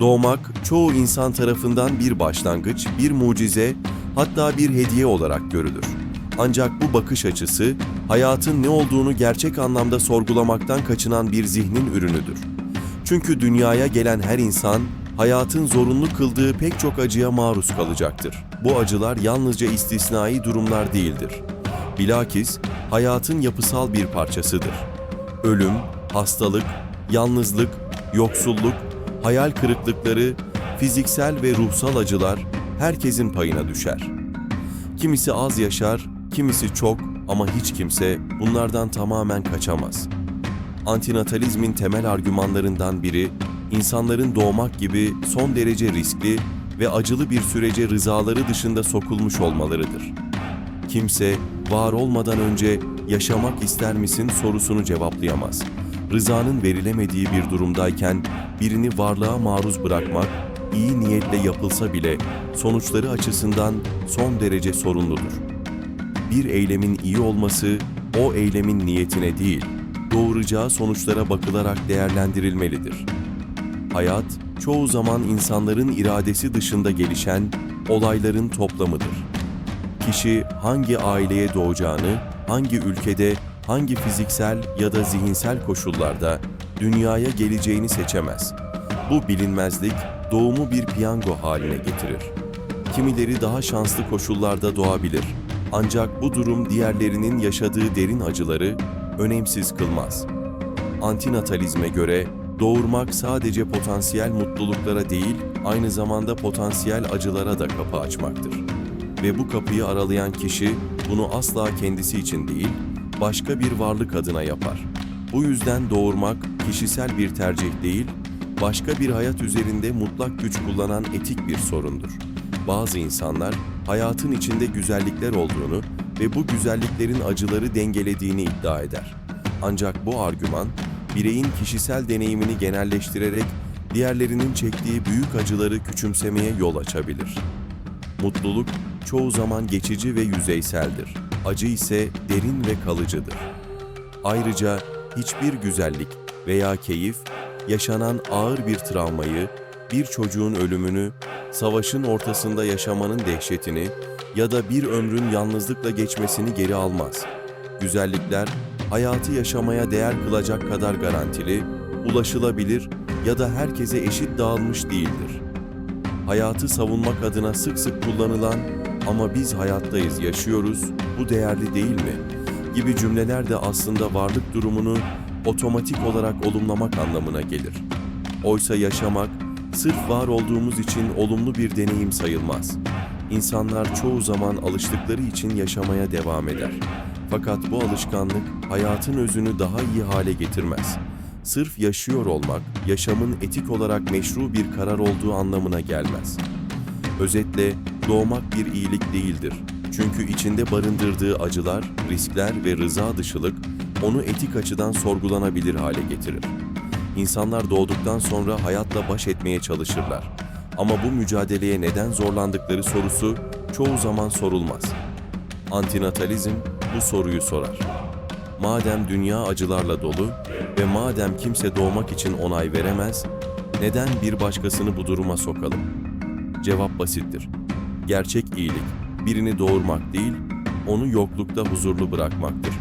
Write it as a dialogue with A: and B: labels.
A: Doğmak çoğu insan tarafından bir başlangıç, bir mucize, hatta bir hediye olarak görülür. Ancak bu bakış açısı hayatın ne olduğunu gerçek anlamda sorgulamaktan kaçınan bir zihnin ürünüdür. Çünkü dünyaya gelen her insan hayatın zorunlu kıldığı pek çok acıya maruz kalacaktır. Bu acılar yalnızca istisnai durumlar değildir. Bilakis hayatın yapısal bir parçasıdır. Ölüm, hastalık, yalnızlık, yoksulluk, hayal kırıklıkları, fiziksel ve ruhsal acılar herkesin payına düşer. Kimisi az yaşar, kimisi çok ama hiç kimse bunlardan tamamen kaçamaz. Antinatalizmin temel argümanlarından biri, insanların doğmak gibi son derece riskli ve acılı bir sürece rızaları dışında sokulmuş olmalarıdır. Kimse var olmadan önce yaşamak ister misin sorusunu cevaplayamaz. Rızanın verilemediği bir durumdayken birini varlığa maruz bırakmak iyi niyetle yapılsa bile sonuçları açısından son derece sorunludur. Bir eylemin iyi olması o eylemin niyetine değil, doğuracağı sonuçlara bakılarak değerlendirilmelidir. Hayat çoğu zaman insanların iradesi dışında gelişen olayların toplamıdır. Kişi hangi aileye doğacağını, hangi ülkede, hangi fiziksel ya da zihinsel koşullarda dünyaya geleceğini seçemez. Bu bilinmezlik doğumu bir piyango haline getirir. Kimileri daha şanslı koşullarda doğabilir. Ancak bu durum diğerlerinin yaşadığı derin acıları önemsiz kılmaz. Antinatalizme göre doğurmak sadece potansiyel mutluluklara değil, aynı zamanda potansiyel acılara da kapı açmaktır. Ve bu kapıyı aralayan kişi bunu asla kendisi için değil, başka bir varlık adına yapar. Bu yüzden doğurmak kişisel bir tercih değil, başka bir hayat üzerinde mutlak güç kullanan etik bir sorundur. Bazı insanlar hayatın içinde güzellikler olduğunu ve bu güzelliklerin acıları dengelediğini iddia eder. Ancak bu argüman bireyin kişisel deneyimini genelleştirerek diğerlerinin çektiği büyük acıları küçümsemeye yol açabilir. Mutluluk çoğu zaman geçici ve yüzeyseldir. Acı ise derin ve kalıcıdır. Ayrıca hiçbir güzellik veya keyif yaşanan ağır bir travmayı, bir çocuğun ölümünü, savaşın ortasında yaşamanın dehşetini ya da bir ömrün yalnızlıkla geçmesini geri almaz. Güzellikler hayatı yaşamaya değer kılacak kadar garantili, ulaşılabilir ya da herkese eşit dağılmış değildir. Hayatı savunmak adına sık sık kullanılan ama biz hayattayız, yaşıyoruz, bu değerli değil mi? gibi cümleler de aslında varlık durumunu otomatik olarak olumlamak anlamına gelir. Oysa yaşamak, sırf var olduğumuz için olumlu bir deneyim sayılmaz. İnsanlar çoğu zaman alıştıkları için yaşamaya devam eder. Fakat bu alışkanlık hayatın özünü daha iyi hale getirmez. Sırf yaşıyor olmak, yaşamın etik olarak meşru bir karar olduğu anlamına gelmez. Özetle doğmak bir iyilik değildir. Çünkü içinde barındırdığı acılar, riskler ve rıza dışılık onu etik açıdan sorgulanabilir hale getirir. İnsanlar doğduktan sonra hayatla baş etmeye çalışırlar. Ama bu mücadeleye neden zorlandıkları sorusu çoğu zaman sorulmaz. Antinatalizm bu soruyu sorar. Madem dünya acılarla dolu ve madem kimse doğmak için onay veremez, neden bir başkasını bu duruma sokalım? Cevap basittir. Gerçek iyilik birini doğurmak değil, onu yoklukta huzurlu bırakmaktır.